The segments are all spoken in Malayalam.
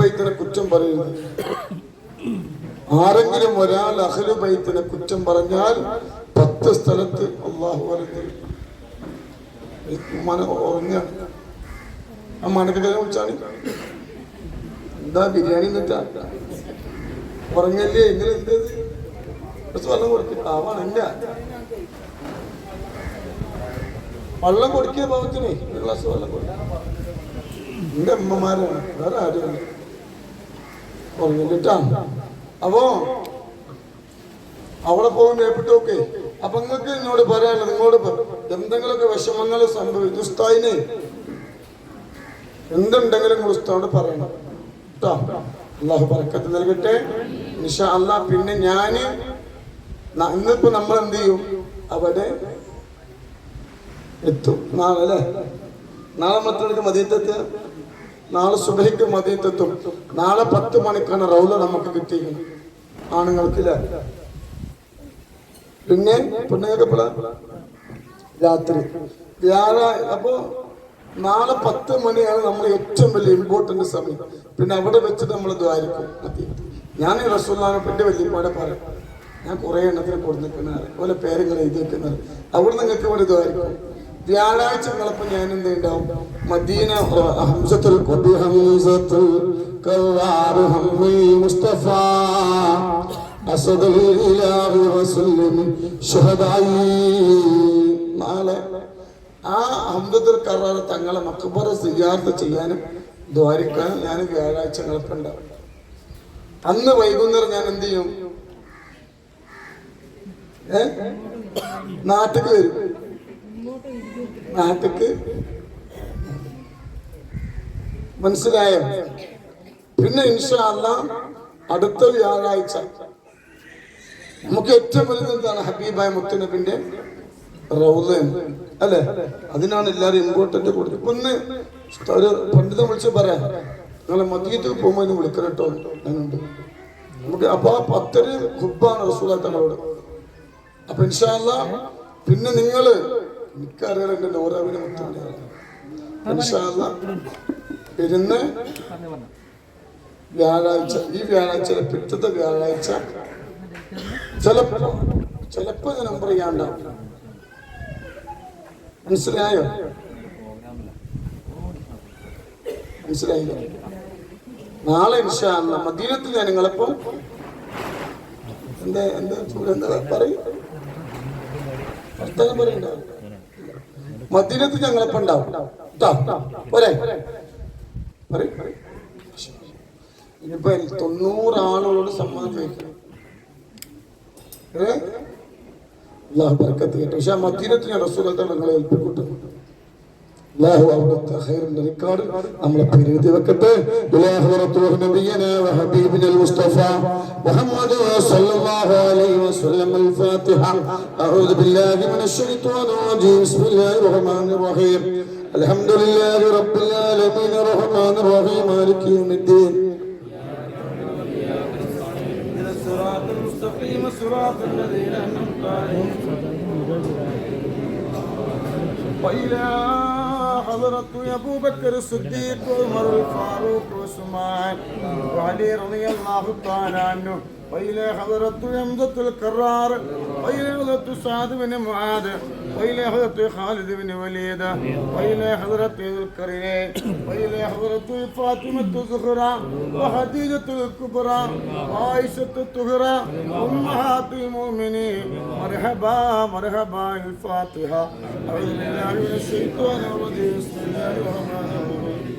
ബൈത്തിനെ കുറ്റം പറയുന്നത് ആരെങ്കിലും ഒരാൾ അഹ്ലു ബൈത്തിനെ കുറ്റം പറഞ്ഞാൽ പത്ത് സ്ഥലത്ത് അള്ളാഹു ഉറങ്ങാണ് ആ മനക്കൊക്കെ വിളിച്ചാണ് എന്താ ബിരിയാണി എന്നിട്ടാ? ഉറങ്ങല്ലേ? എങ്ങനെ എന്തത് കുറച്ച് വെള്ളം കൊടുക്കും. ആ വണങ്ങ വെള്ളം കൊടുക്കിയ പാവത്തിനെ ഒരു ഗ്ലാസ് വെള്ളം കൊടുക്കും. എന്റെ അമ്മമാരാണ് വേറെ ആരുമല്ല. പറഞ്ഞിട്ടാ അപ്പോ അവിടെ പോകും ഏപ്പിട്ടോക്കെ അപ്പൊ നിങ്ങൾക്ക് എന്നോട് പറയാനുള്ളത് നിങ്ങളോട് എന്തെങ്കിലുമൊക്കെ വിഷമങ്ങൾ സംഭവിച്ചു ഉസ്താദിനെ എന്തുണ്ടെങ്കിലും നിങ്ങൾ ഉസ്താദോട് പറയണം. കേട്ടോ അള്ളാഹു പറക്കത്ത് നൽകട്ടെ. നിഷാ അല്ല പിന്നെ ഞാൻ ഇന്നിപ്പോ നമ്മൾ എന്ത് ചെയ്യും? അവിടെ എത്തും. നാളെ അല്ലേ? നാളെ മറ്റൊരു മതിയത്തെത്തുക നാളെ സുബഹിക്ക് മദീത്തെത്തും നാളെ പത്ത് മണിക്കാണ് റൗല നമുക്ക് കിട്ടി. ആണുങ്ങൾക്കില്ല? പിന്നെ പെണ്ണുങ്ങൾക്ക് രാത്രി. വ്യാഴാഴ്ച അപ്പോ നാളെ പത്ത് മണിയാണ് നമ്മൾ ഏറ്റവും വലിയ ഇമ്പോർട്ടന്റ് സമയം. പിന്നെ അവിടെ വെച്ച് നമ്മൾ ദ്വാരിക്കും ഞാൻ ഈ റസൂല്ലാനെ പറ്റി പാടെ പറയാം. ഞാൻ കുറെ എണ്ണത്തിന് കൊടുത്തിരിക്കുന്നത് അതുപോലെ പേരുകൾ എഴുതി വെക്കുന്നത് അവിടെ നിങ്ങൾക്ക് ഇവിടെ ദ്വാരിക്കും വ്യാഴാഴ്ച നിങ്ങളപ്പോൾ ഞാൻ എന്ത് ഉണ്ടാവും മദീന ഹംസത്തുൽ കുബി ഹംസത്തുൽ കവാർ ഹമ്മി മുസ്തഫ. അസദുൽ ഇലാഹി വസല്ലം ഷഹദായി. നാളെ ആ ഹംദത്തുൽ കറാർ തങ്ങളെ മക്ബറ സിയാർത്ത് ചെയ്യാനും ദ്വാരിക്കാൻ ഞാൻ വ്യാഴാഴ്ച നിങ്ങൾക്കുണ്ടാവും അന്ന് വൈകുന്നേരം ഞാൻ എന്ത് ചെയ്യും? ഏ? നാട്ടിക്ക് വരും. നാട്ടിക്ക് മനസ്സിലായോ? പിന്നെ ഇൻഷാല്ല അടുത്ത വ്യാഴാഴ്ച നമുക്ക് ഏറ്റവും വലുത് എന്താണ്? ഹബീബായ മുത്തനബിന്റെ റൗലൻ അല്ലെ? അതിനാണ് എല്ലാരും ഇമ്പോർട്ടന്റ് കൊടുത്തത്. ഇപ്പൊ ഒന്ന് ഒരു പണ്ഡിതം വിളിച്ച് പറയാം. നിങ്ങളെ മദീയത്തിൽ പോകുമ്പോൾ ഇന്ന് വിളിക്കണം കേട്ടോ. ഞാനുണ്ട്. നമുക്ക് അപ്പൊ ആ പത്തര ഹുബാണ് റസൂലാത്തങ്ങളോട് തങ്ങളോട് അപ്പൊ ഇൻഷാല്ല പിന്നെ നിങ്ങൾ മുത്തന്റെ ഇൻഷാല്ല ഇരുന്ന് വ്യാഴാഴ്ച ഈ വ്യാഴാഴ്ച പിറ്റത്തെ വ്യാഴാഴ്ച ചിലപ്പോ ചിലപ്പോ ഞാൻ നമ്പർ ചെയ്യാണ്ടാവും. മനസ്സിലായോ? മനസ്സിലായില്ല? നാളെ ഇൻഷാല്ല മദീനത്തിൽ ഞാൻ നിങ്ങളിപ്പോ എന്താ എന്താ എന്താ പറയും? വർത്തമാനം പറയണ്ട മദീനത്തിൽ ഞങ്ങളിപ്പോ ഉണ്ടാവും. പോരെ. ഇനിയിപ്പോ തൊണ്ണൂറ് സമ്മതം ചോദിക്കണം. അള്ളാഹു ബർക്കത്ത് കേട്ടോ. പക്ഷെ ആ മദീനത്ത് ഞാൻ റസൂലത്തെ നിങ്ങളെ ഏൽപ്പിക്കട്ടെ. അള്ളാഹു അവിടുത്തെ ഖൈറിന്റെ റിക്കാർഡ് നമ്മളെ പെരുതി വെക്കട്ടെ ഇലാഹു റസൂലുഹു നബിയനാ വഹബീബിന മുസ്തഫ മുഹമ്മദ് സല്ലല്ലാഹു അലൈഹി വസല്ലം الفاتحة أعوذ بالله من الشيطان الرجيم بسم الله الرحمن الرحيم الحمد لله رب العالمين الرحمن الرحيم مالك يوم الدين اهدنا الصراط المستقيم صراط الذين انعمت عليهم والى حضرة ابو بكر الصديق وعمر الفاروق وعثمان وعلي رضي الله تعالى عنه وإلى حضرة حمزة الكرار وإلى حضرة سعد بن معاذ وإلى حضرة خالد بن وليد وإلى حضرة ذو القرنين وإلى حضرة فاطمة الزهراء وخديجة الكبرى وعائشة الطهرى أمهات المؤمنين. مرحبا مرحبا الفاتحة أعوذ بالله من الشيطان الرجيم. بسم الله الرحمن الرحيم.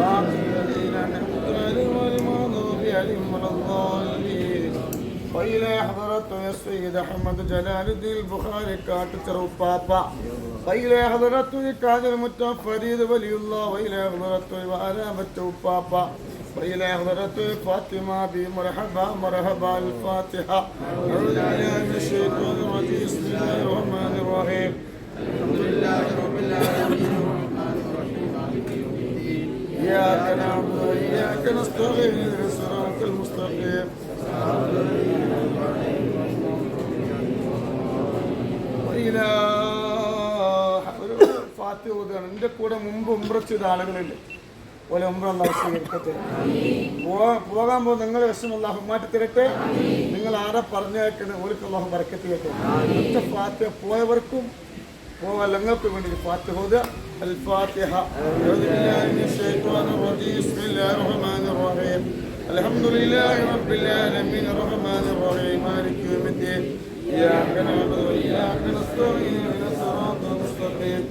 العافية الذين أنعمت عليهم غير المغضوب عليهم ولا الضالين पहिला हजरत सैयद अहमद जलालुद्दीन बुखारी काट चरो पापा पहिला हजरत कादिर मुत्ता फरीद वलीउल्लाह पहिला हजरत वाला मुत्ता पापा पहिला हजरत फातिमा बी मरहबा मरहबा अल फातिहा औलाना मिन शैतानिर रजीम बिस्मिल्लाहिर रहमानिर रहीम अल्हम्दुलिल्लाह الدين إياك نعبد وإياك نستعين اهدنا الصراط المستقيم صراط الذين أنعمت عليهم غير المغضوب عليهم ഇലാഹ ഒരു ഫാത്തി ഓതുകയാണ് എൻ്റെ കൂടെ മുമ്പ് ഉംറ ചെയ്ത ആളുകളുണ്ട് പോലെ ഉംറ അള്ളാഹു സ്വീകരിക്കട്ടെ പോകാൻ പോകാൻ പോകും നിങ്ങൾ വിഷം അള്ളാഹു മാറ്റി തരട്ടെ നിങ്ങൾ ആരെ പറഞ്ഞേക്കുന്നത് ഓർക്ക് അള്ളാഹു ബർക്കത്ത് ചെയ്യട്ടെ ഒറ്റ ഫാത്തിഹ പോയവർക്കും പോകാൻ നിങ്ങൾക്ക് വേണ്ടി ഒരു ഫാത്തിഹ ഓതുക الفاتحة. أعوذ بالله من الشيطان الرجيم. بسم الله الرحمن الرحيم. الحمد لله رب العالمين. الرحمن الرحيم. مالك يوم الدين. إياك نعبد وإياك نستعين. اهدنا الصراط المستقيم.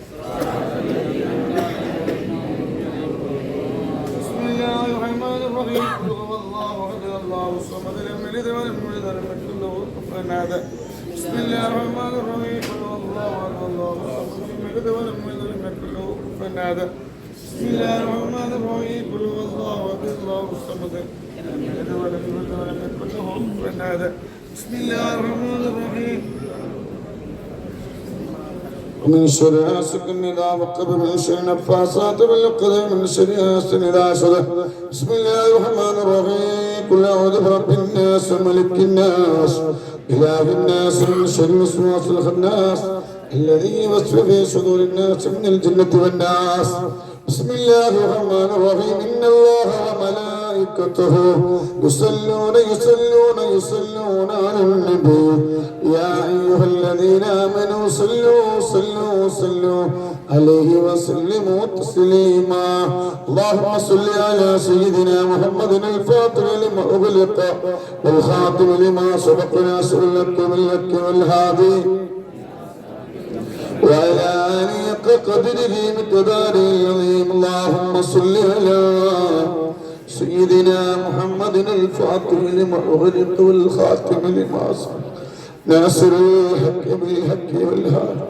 بسم الله الرحمن الرحيم. قل هو الله أحد. الله الصمد لم يلد ولم يولد ولم يكن له كفوا أحد. بسم الله الرحمن الرحيم. قل هو الله أحد. الله الصمد لم يلد ولم يولد ولم يكن له كفوا احد بسم الله الرحمن الرحيم قل هو الله احد الله الصمد لم يلد ولم يولد ولم يكن له كفوا احد بسم الله الرحمن الرحيم ومن شر حاسد إذا وقب من شر نفاثات بالعقد من شر حاسد إذا حسد بسم الله الرحمن الرحيم قل أعوذ برب الناس ملك الناس إله الناس من شر الوسواس الخناس الذي يوسوس في صدور الناس من الجنة والناس بسم الله الرحمن الرحيم إن الله وملائكته يصلون يصلون يصلون على النبي يا أيها الذين آمنوا صلوا صلوا صلوا عليه وسلموا تسليما اللهم صل على سيدنا محمد الفاتح لما أغلق والخاتم لما سبق ناصر لك باللك والهادي وعلى آله قدره مقداره العظيم. اللهم صل على سيدنا محمد الفاتح لما والخاتم لما ناصر الحق بالحق والهادي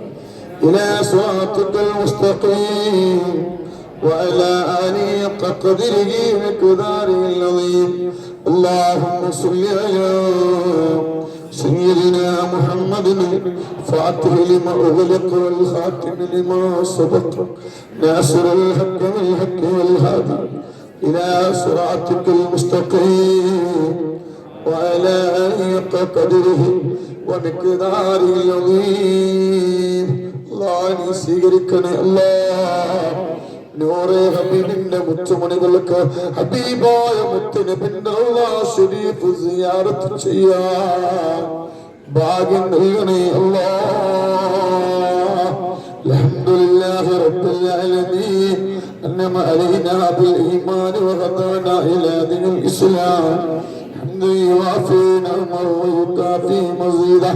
إلى صراطك المستقيم. وعلى آله قدره مقداره العظيم. اللهم صل على سيدنا محمد فاتح لما أغلق والخاتم لما سبق ناصر الحق والحق والهادي إلى صراطك المستقيم وعلى أليق قدره ومقدار العظيم الله أن يسيرك الله നൂറെ ഹബീബിന്റെ മുത്തുമണികൾക്ക് ഹബീബായ മുത്തിന് പിന്നെ ശരീഫ് സിയാറത്ത് ചെയ്യാ ഭാഗ്യം നൽകണേ അല്ലാ. അൽഹംദുലില്ലാഹി റബ്ബിൽ ആലമീൻ. അന്നമ അലൈനാ ബിൽ ഈമാൻ വ ഹദാനാ ഇലാ ദിനിൽ ഇസ്ലാം. حمد يوافي نعمه ويكافي مزيده.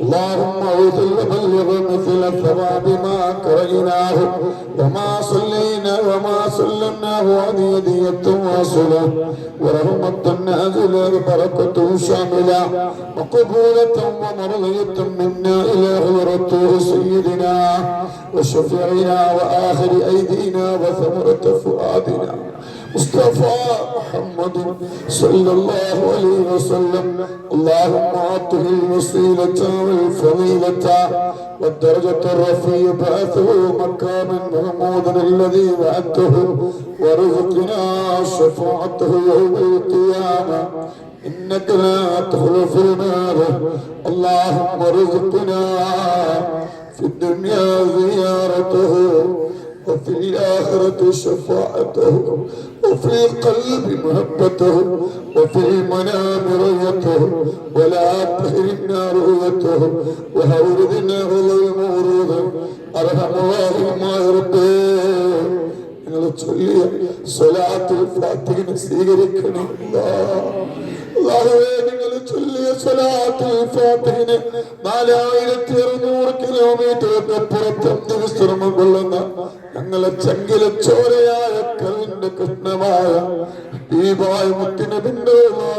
اللهم أوصل وبلغ مثل الثواب ما كرهناه وما صلينا وما سلمناه هذه هدية واصلة ورحمة نازلة بركة شاملة. وقبولة ومرضية منا إلى حضرته سيدنا. وشفيعنا وآخر أيدينا وثمرة فؤادنا. مصطفى محمد صلى الله عليه وسلم. اللهم أعطه الوسيلة والفضيلة والدرجة الرفيع بعثه مكانا محمودا الذي وعدته وارزقنا شفاعته يوم القيامة. إنك لا تخلف النار اللهم ارزقنا في الدنيا زيارته. وفي الآخرة شفاعته وفي القلب محبته وفي المنام رؤيته ولا تهرمنا رؤيته وهوردنا ظلم ورود أرحم الله ما ربي നിങ്ങൾ ചൊല്ലിയ സ്വലാത്തുൽ ഫാത്തിഹിനെ സ്വീകരിക്കണം ഫാത്തിഹിനെ നാലായിരത്തി അറുന്നൂറ് കിലോമീറ്ററിന്റെ അപ്പുറത്ത് വിശ്രമം കൊള്ളുന്ന ഞങ്ങളെ ചങ്കില ചോരയായ കവിന്റെ കൃഷ്ണമായ ദീപായ മുത്തിനെ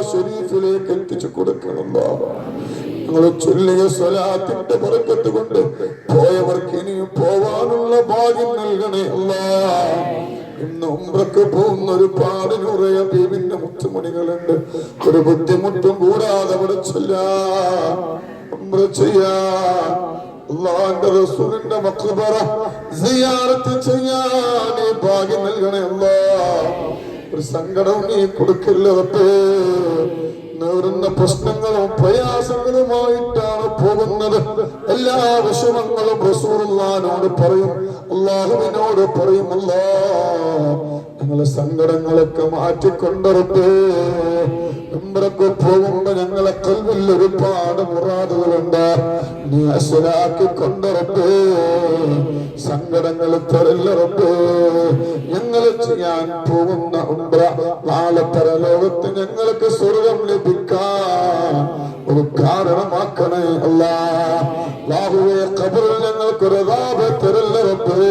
ഷരീഫിലേക്ക് എത്തിച്ചു കൊടുക്കണമല്ലോ ഞങ്ങളെ ചൊല്ലിയ സ്വലാത്തിന്റെ പുറക്കത്ത് കൊണ്ട് പോയവർക്ക് ഇനിയും പോവാനുള്ള ഭാഗ്യം നൽകണേ അല്ലാ ഇന്ന് ഉമ്രക്ക് പോകുന്ന ഒരു പാടിനുറയ ബീവിന്റെ മുത്തുമണികളുണ്ട്. ഒരു ബുദ്ധിമുട്ടും കൂടാതെ അവിടെ ചൊല്ലാ. ഉമ്ര ചെയ്യാ. അള്ളാന്റെ സിയാറത്ത് ഭാഗ്യം നൽകണേ ഒരു സങ്കടവും നീ കൊടുക്കില്ല പ്രശ്നങ്ങളും പ്രയാസങ്ങളുമായിട്ടാണ് പോകുന്നത്. എല്ലാ വിഷമങ്ങളും റസൂറുള്ളാനോട് പറയും. അള്ളാഹുവിനോട് പറയും അല്ലാ ഞങ്ങളെ സങ്കടങ്ങളൊക്കെ മാറ്റിക്കൊണ്ടിരുത്തേ ഉംറക്ക് പോകുമ്പോ ഞങ്ങളെ കൽവിൽ ഒരുപാട് മുറാദുകളുണ്ട് നീ അസുരാക്കി കൊണ്ടിറപ്പേ സങ്കടങ്ങൾ തരല്ലറപ്പേ ഞങ്ങൾ ചെയ്യാൻ പോകുന്ന ഉംറ നാളെ പരലോകത്ത് ഞങ്ങൾക്ക് സ്വർഗം ലഭിക്കാൻ ഒരു കാരണമാക്കണേ അല്ല. ലാഹുവെ കബറിൽ ഞങ്ങൾക്ക് ഒരു തരല്ലറപ്പേ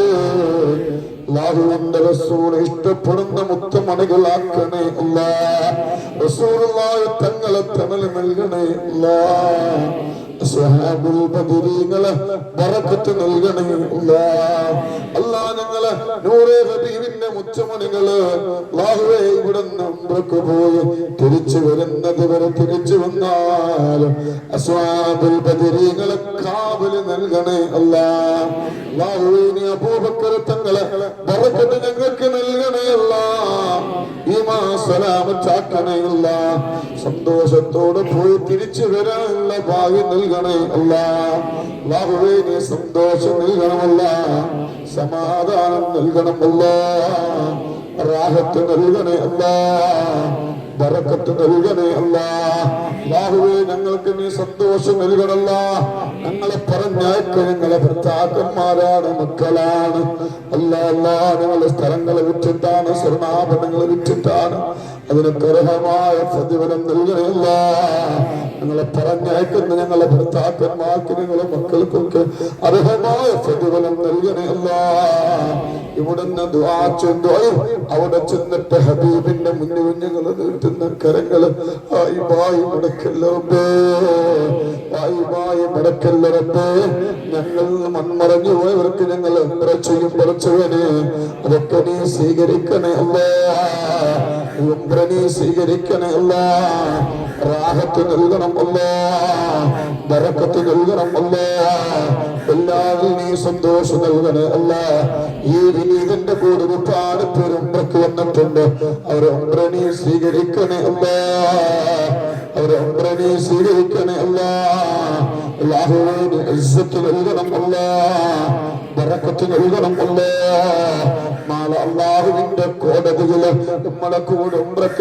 അള്ളാഹുവിന്റെ റസൂൽ ഇഷ്ടപ്പെടുന്ന മുത്തമണികളാക്കണേ അല്ലാ. റസൂലുള്ളാഹി തങ്ങളെ തണൽ നൽകണേ അല്ലാ. സഹാബുൽ ബദരീങ്ങളെ ബറക്കത്ത് നൽകണേ അല്ലാ. അല്ലാ നൂറേ ഹബീബിന്റെ മുത്തമണികൾ അല്ലാഹുവേ ഇവിടുന്ന് ഉംറക്ക് പോയി തിരിച്ചു വരുന്നത് വരെ തിരിച്ചു വന്നാലും അസ്വാബുൽ ബദരീകളെ കാവൽ നൽകണേ അല്ലാ. നീ അബൂബക്കർ തങ്ങളെ ഞങ്ങൾക്ക് നൽകണേയല്ല ഈമാ സലാമത്താക്കണേയല്ല സന്തോഷത്തോടെ പോയി തിരിച്ചു വരാനുള്ള ഭാവി നൽകണേ അല്ല. അല്ലാഹുവേ നീ സന്തോഷം നൽകണമല്ല സമാധാനം നൽകണമല്ല റാഹത്ത് നൽകണേ അല്ലാ. ബറക്കത്ത് നൽകണേ അല്ല. അല്ലാഹുവേ ഞങ്ങൾക്ക് നീ സന്തോഷം നൽകണല്ല. ഞങ്ങളെ പറഞ്ഞയക്ക ഞങ്ങളെ ഭർത്താക്കന്മാരാണ് മക്കളാണ്. അല്ല അല്ല ഞങ്ങളെ സ്ഥലങ്ങളെ വിറ്റിട്ടാണ് സ്വർണാഭരണങ്ങൾ വിറ്റിട്ടാണ് അതിനൊക്കെ അർഹമായ പ്രതിഫലം നൽകണമല്ല ഞങ്ങളെ പറഞ്ഞയക്കുന്ന ഞങ്ങളെ ഭർത്താക്കന്മാർക്ക് ഞങ്ങളെ മക്കൾക്കൊക്കെ അർഹമായ പ്രതിഫലം നൽകണമല്ല ഇവിടുന്ന് ദുആ ചെന്തോയും അവിടെ ചെന്നിട്ട് ഹബീബിന്റെ മുന്നിൽ ഞങ്ങൾ നീട്ടുന്ന കരങ്ങൾ ആയി ബായി മടക്കല്ലറപ്പേ ആയി ബായി മടക്കല്ലറപ്പേ ഞങ്ങൾ മൺമറഞ്ഞു പോയവർക്ക് ഞങ്ങൾ എത്ര ചെയ്യും അതൊക്കെ നീ സ്വീകരിക്കണേ അല്ലേ. നീ സ്വീകരിക്കണേ അല്ലാ. റാഹത്ത് നൽകണം അല്ലാ. ബറക്കത്ത് നൽകണം അല്ലാ. എല്ലാവരും നീ സന്തോഷം നൽകണേ. അല്ല ഈ വിനീതന്റെ കൂടെ ഒരുപാട് പേര് ഉംറക്ക് വന്നിട്ടുണ്ട്. അവർ ഉംറ നീ സ്വീകരിക്കണേ. അല്ല അവർ ഉംറ നീ സ്വീകരിക്കണേ അല്ല നമ്മളെ കൂടെ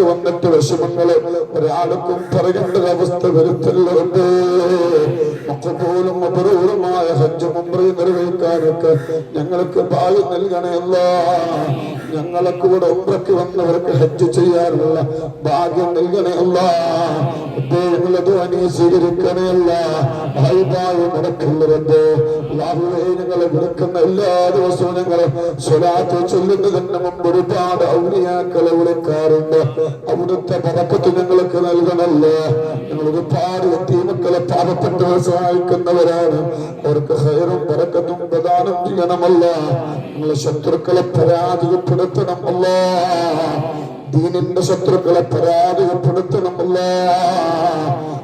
വന്നിട്ട് വിഷമങ്ങൾ ഒരാൾക്കും പറയേണ്ട അവസ്ഥ വരുത്തല്ലുണ്ട് സഫൂലും അപൂർവമായ സജ്ജമും നിറവേറ്റ നിർവഹിക്കാനൊക്കെ ഞങ്ങൾക്ക് ഭാഗ്യം നൽകണമല്ല ഞങ്ങളെ കൂടെ ഉമ്രക്ക് വന്നവർക്ക് ഹജ്ജ് ചെയ്യാറുള്ള ഭാഗ്യം നൽകണമല്ല ഞങ്ങളത് അനി സ്വീകരിക്കണമല്ല മുടക്കുള്ളവരുണ്ട് അല്ലാഹുവേ ഞങ്ങളെ വിളിക്കുന്ന എല്ലാ ദിവസവും ഞങ്ങൾ സ്വലാത്ത് ചൊല്ലുന്നതിന് മുമ്പ് ഒരുപാട് ഔലിയാക്കളെ വിളിക്കാറുണ്ട്. അവിടുത്തെ പതക്കത്ത് ഞങ്ങൾക്ക് നൽകണല്ലോ. ഞങ്ങൾ ഒരുപാട് എത്തിമക്കളെ പാപപ്പെട്ടവർ സഹായിക്കുന്നവരാണ്. അവർക്ക് ഹൈറും പറക്കത്തും പ്രദാനം ചെയ്യണമല്ല നിങ്ങളെ ശത്രുക്കളെ പരാജയപ്പെടുത്തണമല്ല. ദീനിന്റെ ശത്രുക്കളെ പരാജയപ്പെടുത്തണമല്ല.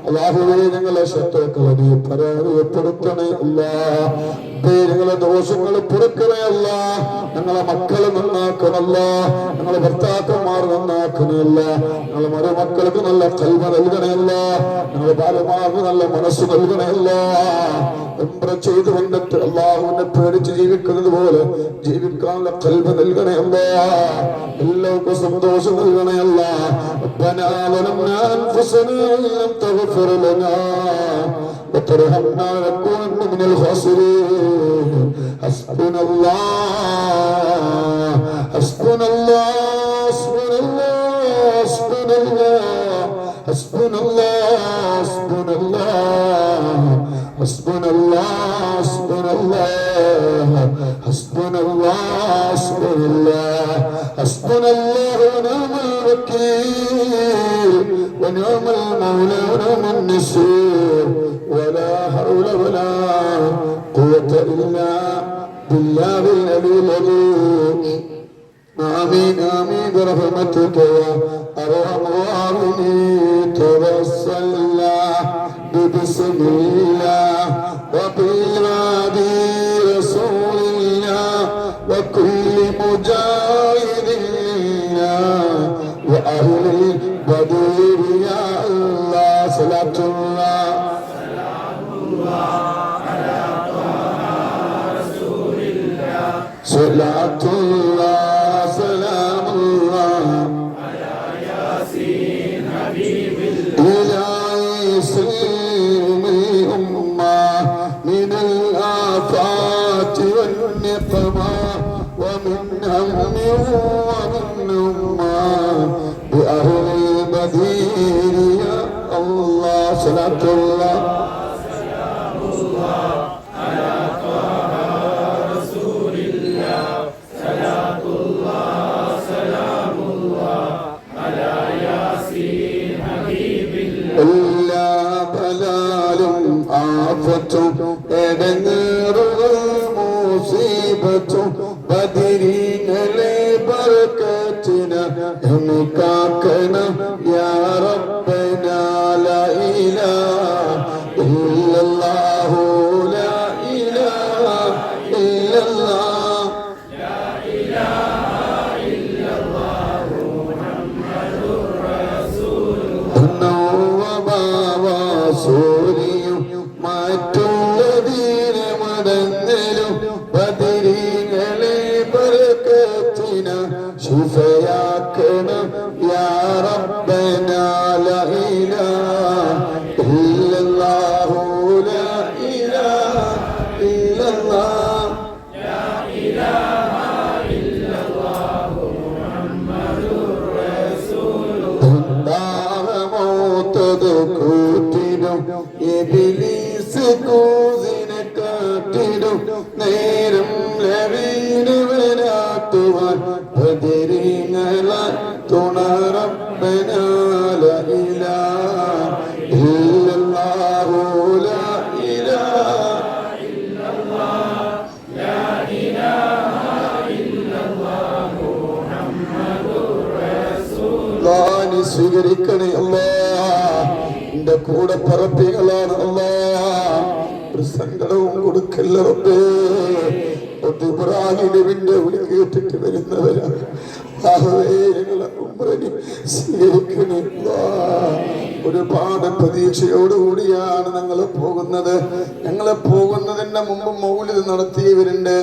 അല്ലാഹുവേ ഞങ്ങളെ ശത്രുക്കളെ നീ പരാജയപ്പെടുത്തണേ അല്ല. ഞങ്ങളെ ദോഷങ്ങൾ പൊറുക്കണേ അല്ല ഞങ്ങളെ മക്കളെ നന്നാക്കണല്ല ഞങ്ങളെ ഭർത്താക്കന്മാർ നന്നാക്കണല്ല ഞങ്ങളെ മരുമക്കൾക്ക് നല്ല കൽവ നൽകണയല്ല ഞങ്ങളെ ഭാര്യമാർക്ക് നല്ല മനസ്സ് നൽകണയല്ല എംബ്ര ചെയ്തു വന്നിട്ട് അള്ളാഹുവിനെ പേടിച്ച് ജീവിക്കുന്നത് പോലെ ജീവിക്കാനുള്ള കൽവ നൽകണയല്ല എല്ലാവർക്കും സന്തോഷം നൽകണയല്ല ربنا ظلمنا أنفسنا إن لم تغفر لنا وترحمنا لنكونن من الخاسرين حسبنا الله حسبنا الله حسبنا الله حسبنا الله حسبنا الله حسبنا الله حسبنا الله حسبنا الله حسبنا الله حسبنا الله حسبنا الله ونعم الوكيل ونعم المولى ونعم النصير الآفات والنقمة ومن هم ومن أمة بأهل المدينة يا الله صلاة الله. എബിലീസ് കൂസിനെ കാട്ടിടും നേരം എന്റെ കൂടെ പറപ്പികളാണ് ഒരു സങ്കടവും കൊടുക്കല്ല റബ്ബേ. ഇബ്രാഹിമിന്റെ കേട്ടിട്ട് വരുന്നവരാണ് സ്വീകരിക്കണേ. ഒരുപാട് പ്രതീക്ഷയോടുകൂടിയാണ് ഞങ്ങൾ പോകുന്നത്. ഞങ്ങളെ പോകുന്നതിന്റെ മുമ്പ് മൗലിത് നടത്തിയവരുണ്ട്.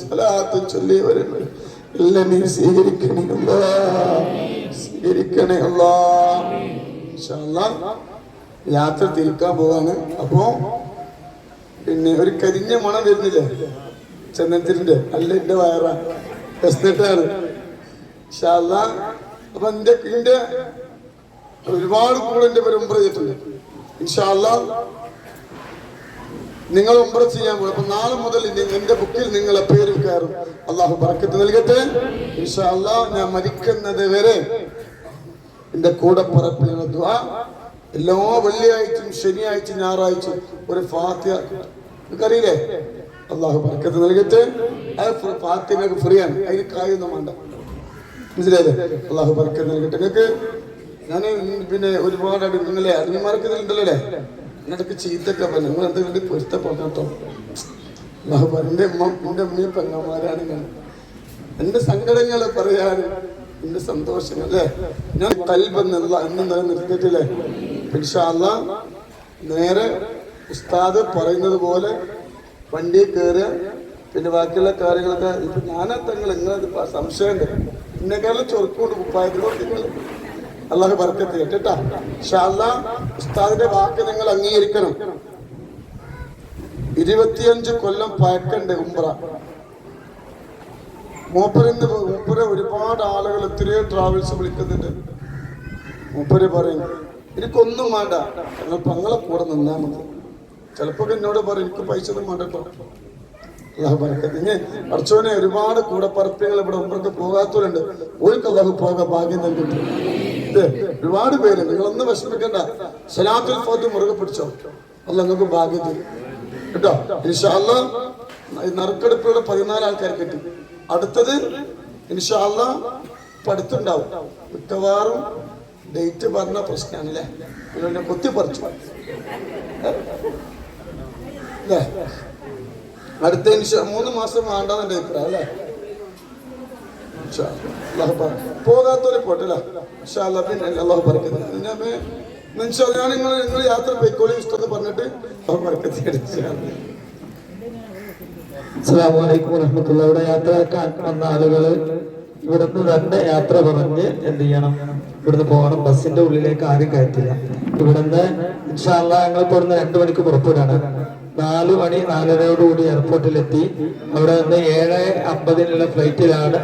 സ്ഥലത്ത് ചൊല്ലിയവരുണ്ട്. എല്ലാം നീ സ്വീകരിക്കണേ. സ്വീകരിക്കണേ അല്ലാ. യാത്ര തിരിക്കാൻ പോവാണ്. അപ്പോ പിന്നെ ഒരു കരിഞ്ഞ മണം വരുന്നില്ലേ? ചന്ദനത്തിരിന്റെ അല്ല എന്റെ വയറാണ് എസ്തട്ടാണ് ഇൻഷാ അല്ലാ. അപ്പൊ എന്റെ എന്റെ ഒരുപാട് കൂടെ എന്റെ പേര് ചെയ്തിട്ടുണ്ട്. ഇൻഷാ അല്ലാ. നിങ്ങൾ ഉംറ ചെയ്യാൻ പോകും അപ്പൊ നാളെ മുതൽ എന്റെ ബുക്കിൽ നിങ്ങളെ പേര് കയറും. അള്ളാഹു പറക്കത്ത് നൽകട്ടെ. ഇൻഷാല്ല ഞാൻ മരിക്കുന്നത് വരെ എന്റെ കൂടെ പറപ്പിലുള്ള ദ്വാ എല്ലാ വെള്ളിയാഴ്ചയും ശനിയാഴ്ച ഞായറാഴ്ച ഒരു ഫാത്തിയ നിങ്ങൾക്കറിയില്ലേ? അള്ളാഹു പറക്കത്ത് നൽകട്ടെ. അത് ഫ- ഫാത്തിമയൊക്കെ ഫ്രീ ആണ്. അതിന് കായൊന്നും വേണ്ട. മനസ്സിലായില്ലേ? അള്ളാഹു പറക്കത്ത് നൽകട്ടെ. നിങ്ങൾക്ക് ഞാൻ പിന്നെ ഒരുപാട് നിങ്ങളെ അടിമാർക്ക് ഇതിലുണ്ടല്ലേ അല്ലേ? ചീത്തക്കെ പറഞ്ഞു നിങ്ങൾ എന്തെങ്കിലും പൊരുത്തപ്പെടണം കേട്ടോ. അള്ളാഹു എന്റെ ഉമ്മ എന്റെ ഉമ്മയും പെങ്ങന്മാരാണ് ഞാൻ. എന്റെ സങ്കടങ്ങൾ പറയാനും എന്റെ സന്തോഷങ്ങൾ അല്ലേ? ഞാൻ കൽബെന്നുള്ള എന്ന് നിലനിർത്തിയിട്ടില്ലേ? ഇൻഷാ അല്ലാ നേരെ ഉസ്താദ് പറയുന്നത് പോലെ വണ്ടി കയറുക പിന്നെ ബാക്കിയുള്ള കാര്യങ്ങളൊക്കെ ഇപ്പൊ ഞാനാ തങ്ങൾ ഇങ്ങനെ സംശയമുണ്ട് എന്നെക്കാളും ചൊറുക്കൊണ്ട് കുപ്പായത്തിലോട്ട് നിങ്ങൾ. അള്ളാഹു ബർക്കത്ത് കേട്ടാ ഇൻഷാ അല്ലാ ഉസ്താദിന്റെ വാക്ക് നിങ്ങൾ അംഗീകരിക്കണം. ഇരുപത്തിയഞ്ച് കൊല്ലം പയക്കണ്ട് ഉംറ. മൂപ്പരിന്ന് മൂപ്പരെ ഒരുപാട് ആളുകൾ എത്രയോ ട്രാവൽസ് വിളിക്കുന്നുണ്ട്. മൂപ്പര് പറയും എനിക്കൊന്നും വേണ്ട. ഞങ്ങൾ പങ്ങളെ കൂടെ നിന്നാ മതി. ചിലപ്പോ എന്നോട് പറയും എനിക്ക് പൈസ ഒന്നും വേണ്ടട്ടോ അള്ളാഹു ബർക്കത്ത് ഇനി അർച്ചോനെ ഒരുപാട് കൂടപ്പറപ്പികൾ ഇവിടെ ഉമ്മർക്ക് പോകാത്തവരുണ്ട്. ഓൾക്ക് അള്ളാഹു പോകാൻ ഭാഗ്യം നൽകിട്ടു ഒരുപാട് പേര് നിങ്ങളൊന്നും വിഷമിക്കണ്ട. സലാത്തുൽ പോത്ത് മുറുകെ പിടിച്ചോ. അല്ല നിങ്ങൾക്ക് ഭാഗ്യം തരും. കേട്ടോ? ഇൻഷാല്ല നറുക്കെടുപ്പിലൂടെ പതിനാല് ആൾക്കാർ കിട്ടി. അടുത്തത് ഇൻഷാല്ല പഠിത്തുണ്ടാവും മിക്കവാറും ഡേറ്റ് പറഞ്ഞ പ്രശ്നമാണല്ലേ? പിന്നെ കൊത്തി പറിച്ചു അല്ലേ? അടുത്ത മൂന്ന് മാസം വേണ്ടെന്ന് എന്റെ അഭിപ്രായം അല്ലേ? പോകാത്തവരെ ഇൻഷാ അല്ലാ, ഞാൻ നിങ്ങൾ നിങ്ങൾ യാത്ര പോയിക്കോളി ഇഷ്ടം പറഞ്ഞിട്ട് അള്ളാഹു ഇവിടെ യാത്രയാക്കാൻ വന്ന ആളുകൾ ഇവിടുന്ന് തന്നെ യാത്ര പറഞ്ഞ് എന്ത് ചെയ്യണം? ഇവിടുന്ന് പോകണം. ബസ്സിന്റെ ഉള്ളിലേക്ക് ആരും കയറ്റില്ല. ഇവിടുന്ന് ഇൻഷാല്ല ഞങ്ങൾ ഇവിടുന്ന് രണ്ടു മണിക്ക് പുറപ്പെടാണ് നാല് മണി നാലരയോടുകൂടി എയർപോർട്ടിലെത്തി അവിടെ നിന്ന് ഏഴ് അമ്പതിനുള്ള ഫ്ലൈറ്റിലാണ്